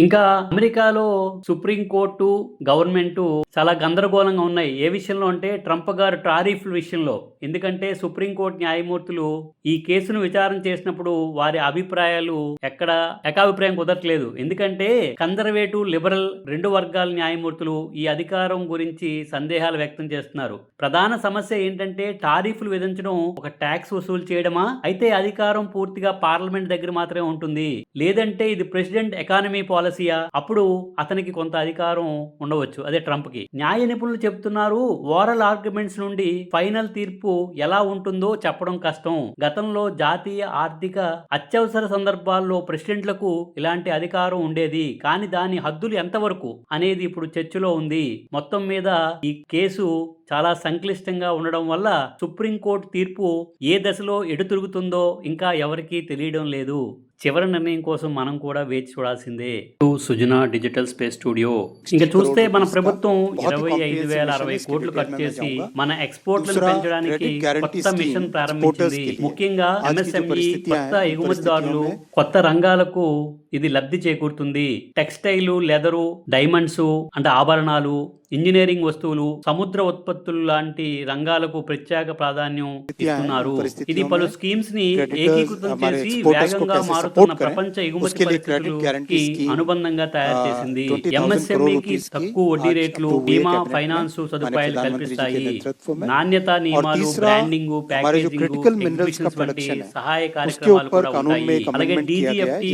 ఇంకా అమెరికాలో supreme court government చాలా గందరగోళంగా ఉన్నాయి. ఏ విషయంలో అంటే ట్రంప్ గారు టారీఫ్ల విషయంలో. ఎందుకంటే సుప్రీం కోర్టు న్యాయమూర్తులు ఈ కేసును విచారణ చేసినప్పుడు వారి అభిప్రాయాలు ఎక్కడ ఏకాభిప్రాయం కుదరట్లేదు. ఎందుకంటే కన్జర్వేటివ్ లిబరల్ రెండు వర్గాల న్యాయమూర్తులు ఈ అధికారం గురించి సందేహాలు వ్యక్తం చేస్తున్నారు. ప్రధాన సమస్య ఏంటంటే టారిఫ్లు విధించడం ఒక ట్యాక్స్ వసూలు చేయడమా? అయితే అధికారం పూర్తిగా పార్లమెంట్ దగ్గర మాత్రమే ఉంటుంది. లేదంటే ఇది ప్రెసిడెంట్ ఎకానమీ పాలసీయా? అప్పుడు అతనికి కొంత అధికారం ఉండవచ్చు. అదే ట్రంప్కి. న్యాయ నిపుణులు చెప్తున్నారు ఓరల్ ఆర్గ్యుమెంట్స్ నుండి ఫైనల్ తీర్పు ఎలా ఉంటుందో చెప్పడం కష్టం. గతంలో జాతీయ ఆర్థిక అత్యవసర సందర్భాల్లో ప్రెసిడెంట్లకు ఇలాంటి అధికారం ఉండేది. కానీ దాని హద్దులు ఎంతవరకు అనేది ఇప్పుడు చర్చలో ఉంది. మొత్తం మీద ఈ కేసు చాలా సంక్లిష్టంగా ఉండడం వల్ల సుప్రీంకోర్టు తీర్పు ఏ దశలో ఎటు తిరుగుతుందో ఇంకా ఎవరికీ తెలియడం లేదు. చివరి నిర్ణయం కోసం మనం కూడా వేచి చూడాల్సిందే. Sujana digital space studio. ఇంకా చూస్తే మన ప్రభుత్వం ఇరవై ఐదు వేల అరవై కోట్లు ఖర్చు చేసి మన ఎక్స్పోర్ట్లను పెంచడానికి కొత్త మిషన్ ప్రారంభించింది. ముఖ్యంగా ఎంఎస్ఎంఈ కొత్త ఎగుమతిదారులు కొత్త రంగాలకు ఇది లబ్ధి చేకూరుతుంది. టెక్స్టైల్ లెదరు డైమండ్స్ అంటే ఆభరణాలు ఇంజనీరింగ్ వస్తువులు సముద్ర ఉత్పత్తులు లాంటి రంగాలకు ప్రత్యేక ప్రాధాన్యం ఇస్తున్నారు. ఇది పలు స్కీమ్స్ని ఏకీకృతం చేసి వేగంగా మారుతున్న ప్రపంచ ఎగుమతి పరిస్థితులకి అనుబంధంగా తయారు చేసింది. ఎంఎస్ఎంఈకి తక్కువ వడ్డీ రేట్లు బీమా ఫైనాన్స్ సదుపాయాలు కల్పిస్తాయి. నాణ్యత నియమాలు బ్రాండింగ్ ప్యాకేజింగ్ వంటి సహాయ కార్యక్రమాలు కూడా ఉంటాయి. అలాగే డిజిఎఫ్టి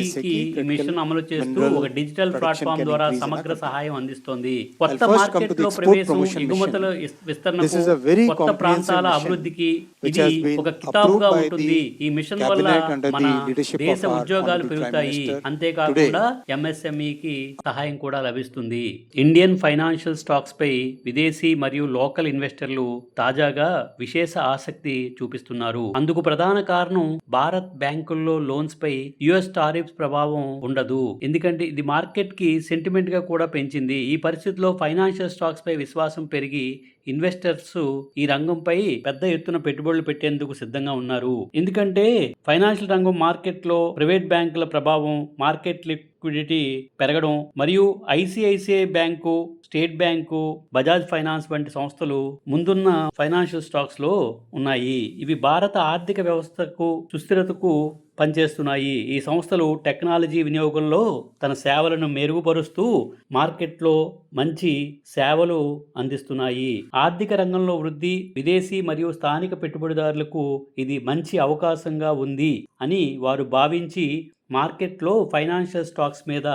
మిషన్ అమలు చేస్తూ ఒక డిజిటల్ ప్లాట్ఫామ్ ద్వారా సమగ్ర సహాయం అందిస్తోంది. కొత్త మార్కెట్ లో ప్రవేశం ఎగుమతుల విస్- విస్తరణకు కొత్త ప్రాంతాల అభివృద్ధికి ఇది ఒక కితాబుగా ఉంటుంది. ఈ మిషన్ వల్ల మన దేశ ఉద్యోగాలు పెరుగుతాయి. అంతేకాకుండా ఎంఎస్ఎంఈ కి సహాయం కూడా లభిస్తుంది. ఇండియన్ ఫైనాన్షియల్ స్టాక్స్ పై విదేశీ మరియు లోకల్ ఇన్వెస్టర్లు తాజాగా విశేష ఆసక్తి చూపిస్తున్నారు. అందుకు ప్రధాన కారణం భారత్ బ్యాంకుల్లో లోన్స్ పై యుఎస్ టారిఫ్స్ ప్రభావం ఉండదు. ఎందుకంటే ఇది మార్కెట్కి సెంటిమెంట్గా కూడా పెంచింది. ఈ పరిస్థితిలో ఫైనాన్షియల్ స్టాక్స్పై విశ్వాసం పెరిగి ఇన్వెస్టర్స్ ఈ రంగంపై పెద్ద ఎత్తున పెట్టుబడులు పెట్టేందుకు సిద్ధంగా ఉన్నారు. ఎందుకంటే ఫైనాన్షియల్ రంగం మార్కెట్లో ప్రైవేట్ బ్యాంకుల ప్రభావం మార్కెట్ లిక్విడిటీ పెరగడం మరియు ICICI bank State Bank Bajaj Finance వంటి సంస్థలు ముందున్న ఫైనాన్షియల్ స్టాక్స్లో ఉన్నాయి. ఇవి భారత ఆర్థిక వ్యవస్థకు సుస్థిరతకు పనిచేస్తున్నాయి. ఈ సంస్థలు టెక్నాలజీ వినియోగంలో తన సేవలను మెరుగుపరుస్తూ మార్కెట్లో మంచి సేవలు అందిస్తున్నాయి. ఆర్థిక రంగంలో వృద్ధి విదేశీ మరియు స్థానిక పెట్టుబడిదారులకు ఇది మంచి అవకాశంగా ఉంది అని వారు భావించి మార్కెట్లో ఫైనాన్షియల్ స్టాక్స్ మీద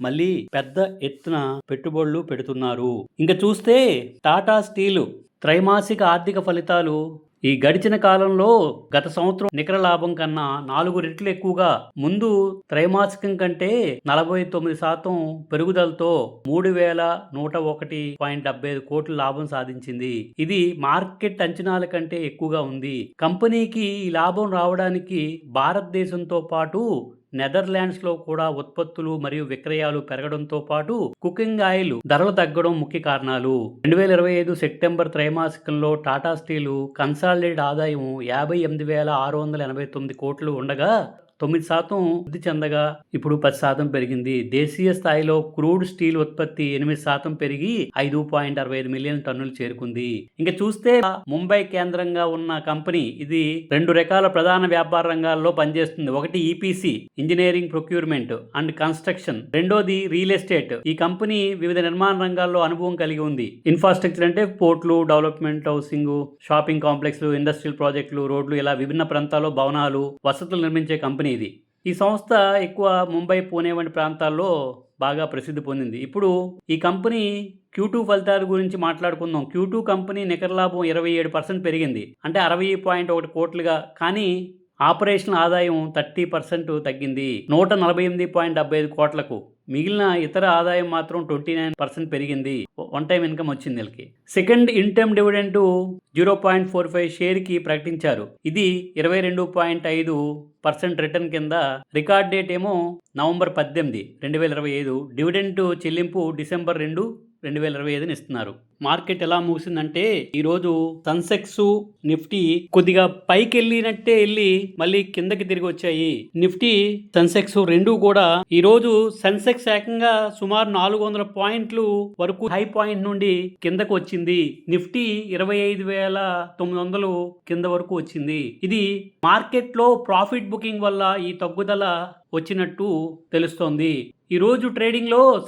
మళ్ళీ పెద్ద ఎత్తున పెట్టుబడులు పెడుతున్నారు. ఇంకా చూస్తే టాటా స్టీలు త్రైమాసిక ఆర్థిక ఫలితాలు ఈ గడిచిన కాలంలో గత సంవత్సరం నికర లాభం కన్నా నాలుగు రెట్లు ఎక్కువగా ముందు త్రైమాసికం కంటే నలభై తొమ్మిది శాతం పెరుగుదలతో మూడు వేల నూట ఒకటి పాయింట్ డెబ్బై ఐదు కోట్ల లాభం సాధించింది. ఇది మార్కెట్ అంచనాల కంటే ఎక్కువగా ఉంది. కంపెనీకి ఈ లాభం రావడానికి భారతదేశంతో పాటు నెదర్లాండ్స్లో కూడా ఉత్పత్తులు మరియు విక్రయాలు పెరగడంతో పాటు కుకింగ్ ఆయిల్ ధరలు తగ్గడం ముఖ్య కారణాలు. రెండు వేల ఇరవై ఐదు సెప్టెంబర్ త్రైమాసికంలో టాటా స్టీలు కన్సాలిడేట్ ఆదాయం యాభై ఎనిమిది వేల ఆరు వందల ఎనభై తొమ్మిది కోట్లు ఉండగా తొమ్మిది శాతం వృద్ధి చెందగా ఇప్పుడు పది శాతం పెరిగింది. దేశీయ స్థాయిలో క్రూడ్ స్టీల్ ఉత్పత్తి ఎనిమిది శాతం పెరిగి ఐదు పాయింట్ అరవై ఐదు మిలియన్ టన్నులు చేరుకుంది. ఇంకా చూస్తే ముంబై కేంద్రంగా ఉన్న కంపెనీ ఇది రెండు రకాల ప్రధాన వ్యాపార రంగాల్లో పనిచేస్తుంది. ఒకటి EPC engineering procurement and construction. రెండోది రియల్ ఎస్టేట్. ఈ కంపెనీ వివిధ నిర్మాణ రంగాల్లో అనుభవం కలిగి ఉంది. ఇన్ఫ్రాస్ట్రక్చర్ అంటే పోర్ట్లు డెవలప్మెంట్ హౌసింగ్ షాపింగ్ కాంప్లెక్స్లు ఇండస్ట్రియల్ ప్రాజెక్టులు రోడ్లు ఇలా విభిన్న ప్రాంతాల్లో భవనాలు వసతులు నిర్మించే కంపెనీ. ఇది. ఈ సంస్థ ఎక్కువ ముంబై పూణే వంటి ప్రాంతాల్లో బాగా ప్రసిద్ధి పొందింది. ఇప్పుడు ఈ కంపెనీ క్యూ టూ ఫలితాల గురించి మాట్లాడుకుందాం. క్యూ టూ కంపెనీ నికర లాభం ఇరవై ఏడు పర్సెంట్ పెరిగింది. అంటే అరవై పాయింట్ ఒకటి కోట్లుగా. కానీ ఆపరేషన్ ఆదాయం థర్టీ పర్సెంట్ తగ్గింది. నూట నలభై ఎనిమిది పాయింట్ డెబ్బై ఐదు కోట్లకు. మిగిలిన ఇతర ఆదాయం మాత్రం ట్వంటీ నైన్ పర్సెంట్ పెరిగింది. వన్ టైం ఇన్కమ్ వచ్చింది వీళ్ళకి second interim dividend zero point four five షేర్కి ప్రకటించారు. ఇది ఇరవై రెండు పాయింట్ ఐదు పర్సెంట్ రిటర్న్ కింద రికార్డ్ డేట్ ఏమో నవంబర్ పద్దెనిమిది రెండు వేల ఇరవై ఐదు. డివిడెంట్ చెల్లింపు డిసెంబర్ రెండు రెండు వేల ఇరవై ఐదుని ఇస్తున్నారు. మార్కెట్ ఎలా ముగిసిందంటే ఈరోజు సన్సెక్స్ నిఫ్టీ కొద్దిగా పైకి వెళ్ళినట్టే వెళ్ళి మళ్ళీ కిందకి తిరిగి వచ్చాయి. నిఫ్టీ సెన్సెక్స్ రెండు కూడా ఈ రోజు సెన్సెక్స్ ఏకంగా సుమారు నాలుగు వందల పాయింట్లు వరకు హై పాయింట్ నుండి కిందకు వచ్చింది. నిఫ్టీ ఇరవై ఐదు వేల తొమ్మిది వందలు కింద వరకు వచ్చింది. ఇది మార్కెట్లో ప్రాఫిట్ బుకింగ్ వల్ల ఈ తగ్గుదల వచ్చినట్టు తెలుస్తోంది. ఈ రోజు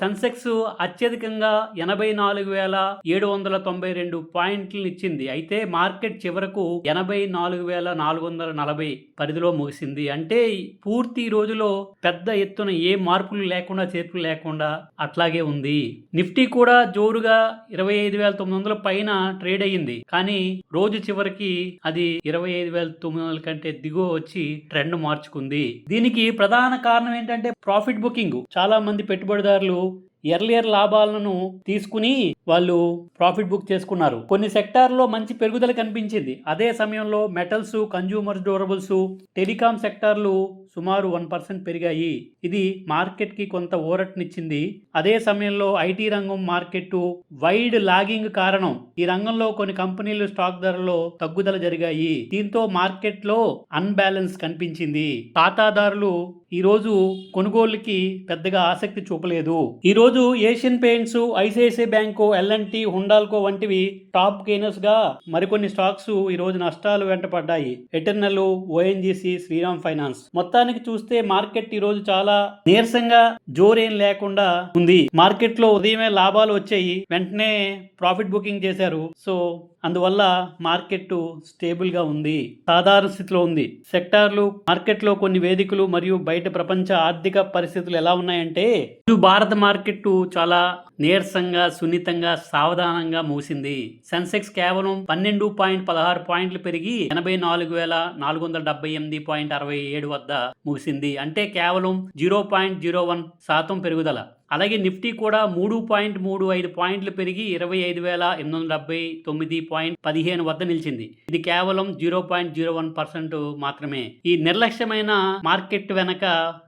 సెన్సెక్స్ అత్యధికంగా ఎనభై నాలుగు వేల ఏడు వందల తొంభై రెండు పాయింట్లను ఇచ్చింది అయితే మార్కెట్ చివరకు ఎనభై నాలుగు వేల నాలుగు వందల నలభై పరిధిలో ముగిసింది. అంటే పూర్తి రోజులో పెద్ద ఎత్తున ఏ మార్పులు లేకుండా చేర్పులు లేకుండా అట్లాగే ఉంది. నిఫ్టీ కూడా జోరుగా ఇరవై ఐదు వేల తొమ్మిది వందల పైన ట్రేడ్ అయ్యింది. కానీ రోజు చివరికి అది ఇరవై ఐదు వేల తొమ్మిది వందల కంటే దిగువ వచ్చి ట్రెండ్ మార్చుకుంది. దీనికి ప్రధాన కారణం ఏంటంటే ప్రాఫిట్ బుకింగ్. చాలా మంది పెట్టుబడిదారులు ఎర్లియర్ లాభాలను తీసుకుని వాళ్ళు ప్రాఫిట్ బుక్ చేసుకున్నారు. కొన్ని సెక్టార్లో మంచి పెరుగుదల కనిపించింది. అదే సమయంలో మెటల్స్ కన్జ్యూమర్ డ్యూరబుల్స్ టెలికాం సెక్టార్లు సుమారు వన్ పర్సెంట్ పెరిగాయి. ఇది మార్కెట్కి కొంత ఊరటనిచ్చింది. అదే సమయంలో ఐటీ రంగం మార్కెట్ వైడ్ లాగింగ్ కారణం. ఈ రంగంలో కొన్ని కంపెనీలు స్టాక్ ధరలో తగ్గుదల జరిగాయి. దీంతో మార్కెట్లో అన్బ్యాలెన్స్ కనిపించింది. ఖాతాదారులు ఈరోజు కొనుగోలుకి పెద్దగా ఆసక్తి చూపలేదు. ఈరోజు Asian Paints ICICI bank L N T Hindalco వంటివి టాప్ గెయినర్స్గా మరికొన్ని స్టాక్స్ ఈరోజు నష్టాలు వెంటపడ్డాయి. Eternal ONGC Shriram Finance. మొత్తానికి చూస్తే మార్కెట్ ఈ రోజు చాలా నీరసంగా జోరేం లేకుండా ఉంది. మార్కెట్లో ఉదయమే లాభాలు వచ్చాయి. వెంటనే ప్రాఫిట్ బుకింగ్ చేశారు. సో అందువల్ల మార్కెట్ స్టేబుల్గా ఉంది. సాధారణ స్థితిలో ఉంది. సెక్టార్లు మార్కెట్లో కొన్ని వేదికలు మరియు బయట ప్రపంచ ఆర్థిక పరిస్థితులు ఎలా ఉన్నాయంటే ఇటు భారత మార్కెట్ చాలా నీరసంగా సున్నితంగా సావధానంగా మూసింది సెన్సెక్స్ కేవలం పన్నెండు పాయింట్ పదహారు పాయింట్లు పెరిగి ఎనభై నాలుగు వేల నాలుగు వందల డెబ్బై ఎనిమిది పాయింట్ అరవై ఏడు వద్ద ముగిసింది. అంటే కేవలం జీరో పాయింట్ జీరో వన్ శాతం పెరుగుదల. అలాగే నిఫ్టీ కూడా మూడు పాయింట్ మూడు ఐదు పాయింట్లు పెరిగి ఇరవై ఐదు వేల ఎనిమిది వందల డెబ్బై తొమ్మిది పాయింట్ పదిహేను వద్ద నిలిచింది. ఇది కేవలం zero point zero one percent మాత్రమే. ఈ నిర్లక్ష్యమైన మార్కెట్ వెనక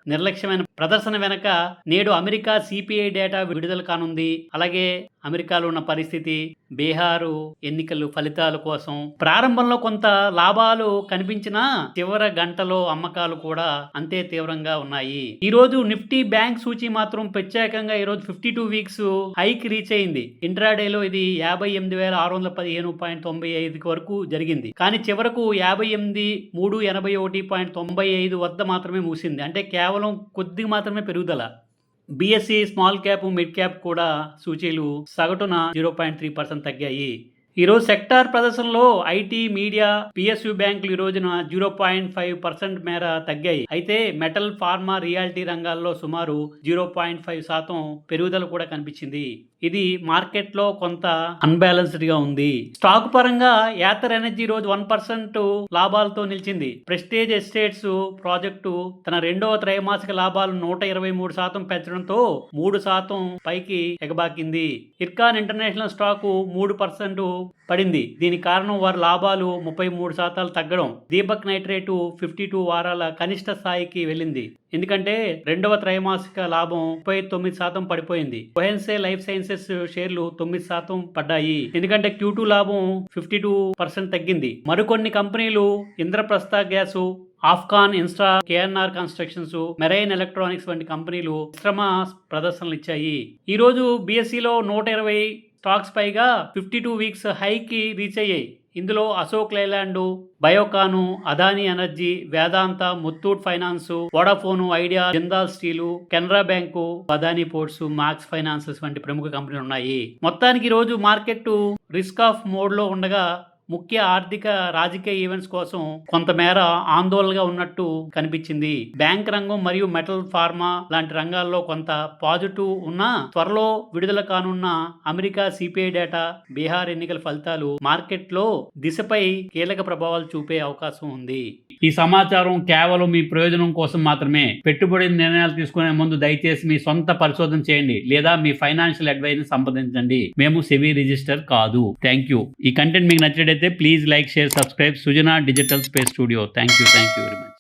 నిర్లక్ష్యమైన ప్రదర్శన వెనక నేడు అమెరికా సిపిఐ డేటా విడుదల కానుంది. అలాగే అమెరికాలో ఉన్న పరిస్థితి బీహారు ఎన్నికలు ఫలితాల కోసం ప్రారంభంలో కొంత లాభాలు కనిపించినా చివరి గంటలో అమ్మకాలు కూడా అంతే తీవ్రంగా ఉన్నాయి. ఈ రోజు నిఫ్టీ బ్యాంక్ సూచి మాత్రం ప్రత్యేకంగా ఈ రోజు fifty two weeks high reach అయింది ఇంట్రాడేలో ఇది యాభై ఎనిమిది వేల ఆరు వందల పదిహేను పాయింట్ తొంభై ఐదు వరకు జరిగింది. కానీ చివరకు యాభై ఎనిమిది మూడు ఎనభై ఒకటి పాయింట్ తొంభై ఐదు వద్ద మాత్రమే ముగిసింది. అంటే కేవలం కొద్దిగా మాత్రమే పెరుగుదల. BSE small cap mid cap కూడా సూచీలు సగటున జీరో పాయింట్ త్రీ పర్సెంట్ తగ్గాయి. ఈరోజు సెక్టార్ ప్రదర్శనలో ఐటీ మీడియా పిఎస్యు బ్యాంకులు ఈ రోజున జీరో పాయింట్ ఫైవ్ పర్సెంట్ మేర తగ్గాయి. అయితే మెటల్ ఫార్మా రియాలిటీ రంగాల్లో సుమారు జీరో పాయింట్ ఫైవ్ శాతం పెరుగుదల కూడా కనిపించింది. ఇది మార్కెట్లో కొంత అన్బ్యాలెన్స్డ్గా ఉంది. స్టాక్ పరంగా యాతర్ ఎనర్జీ రోజు వన్ పర్సెంట్ లాభాలతో నిలిచింది. ప్రెస్టేజ్ ఎస్టేట్స్ ప్రాజెక్టు తన రెండవ త్రైమాసిక లాభాలు నూట ఇరవై మూడు శాతం పెంచడంతో మూడు శాతం పైకి ఎగబాకింది. ఇర్కాన్ ఇంటర్నేషనల్ స్టాకు మూడు పర్సెంట్ పడింది. దీని కారణం వారి లాభాలు ముప్పై మూడు శాతాలు తగ్గడం. దీపక్ నైట్రేటు ఫిఫ్టీ టూ వారాల కనిష్ట స్థాయికి వెళ్ళింది. ఎందుకంటే రెండవ త్రైమాసిక లాభం ముప్పై తొమ్మిది శాతం పడిపోయింది. ఒహెన్సే లైఫ్ సైన్సెస్ షేర్లు తొమ్మిది శాతం పడ్డాయి. ఎందుకంటే క్యూ టూ లాభం ఫిఫ్టీ టూ పర్సెంట్ తగ్గింది. మరికొన్ని కంపెనీలు ఇంద్రప్రస్థ గ్యాసు ఆఫ్కాన్ ఇన్స్టా కేఎన్ఆర్ కన్స్ట్రక్షన్స్ మెరైన్ ఎలక్ట్రానిక్స్ వంటి కంపెనీలు మిశ్రమ ప్రదర్శనలు ఇచ్చాయి. ఈ రోజు బీఎస్సీలో నూట ఇరవై స్టాక్స్ పైగా ఫిఫ్టీ టూ వీక్స్ హైకి రీచ్ అయ్యాయి. ఇందులో Ashok Leyland Biocon Adani energy Vedanta Muthoot finance Vodafone Idea Jindal steel Canara bank Adani ports Max finances వంటి ప్రముఖ కంపెనీలు ఉన్నాయి. మొత్తానికి ఈ రోజు మార్కెట్ రిస్క్ ఆఫ్ మోడ్లో ఉండగా ముఖ్య ఆర్థిక రాజకీయ ఈవెంట్స్ కోసం కొంతమేర ఆందోళనగా ఉన్నట్టు కనిపించింది. బ్యాంక్ రంగం మరియు మెటల్ ఫార్మా లాంటి రంగాల్లో కొంత పాజిటివ్ ఉన్నా త్వరలో విడుదల కానున్న అమెరికా సిపిఐ డేటా బీహార్ ఎన్నికల ఫలితాలు మార్కెట్లో దిశపై కీలక ప్రభావాలు చూపే అవకాశం ఉంది. ఈ సమాచారం కేవలం మీ ప్రయోజనం కోసం మాత్రమే. పెట్టుబడి నిర్ణయాలు తీసుకునే ముందు దయచేసి మీ సొంత పరిశోధన చేయండి లేదా మీ ఫైనాన్షియల్ అడ్వైజ్ని సంప్రదించండి. మేము సెవీ రిజిస్టర్ కాదు. థ్యాంక్ యూ ఈ కంటెంట్ మీకు నచ్చినట్లయితే please like share subscribe. Sujana digital space studio. Thank you thank you very much